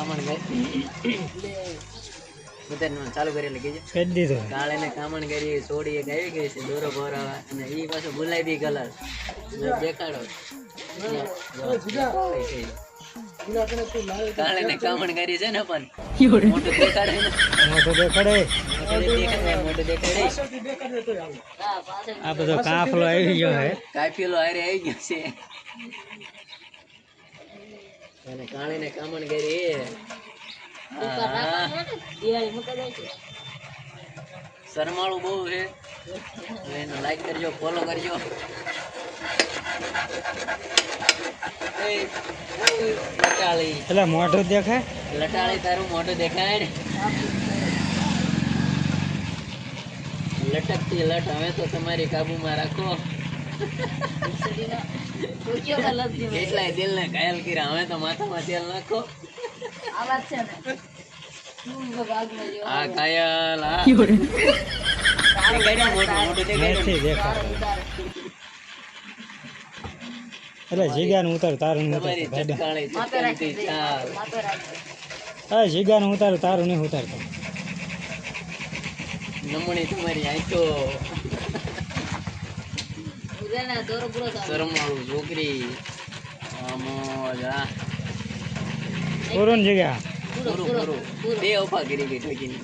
કામણ ચાલુ કરી દીધું. કાળે ને કામણ કરી છોડી એક આવી ગઈ છે દોરો ભરાવા. અને એ પાછો ગુલાબી કલર. દેખાડો. કાળે ને કામણ કરી છે ને પણ. મોટું દેખાડે મોટું દેખાડે. મોટું દેખાડે. આ બધો કાફલો આવી ગયો હે. કાફીલો આવી ગયો છે. અને કાણીને ને કામણ કરી. શરમાળું બહુ છે. એને લાઈક કરજો ફોલો કરજો. લટાળી. એટલે મોઢું દેખાય? લટાળી તારું મોઢું દેખાય ને? લટકતી લટ હવે તો તમારી કાબુમાં રાખો. કેટલાય દિલ ને ઘાયલ કર્યા હવે તો માથામાં તેલ નાખો. આ ઘાયલ આ. એટલે જીગાનું ઉતાર તારું ઉતારું તારું નહીં ઉતારતો. નમણી તમારી આંખો છોકરી. આ મોજ આ. પૂરું ને જીગા પૂરું પૂરું બે ઓફા કરી ગઈ ઠોકીને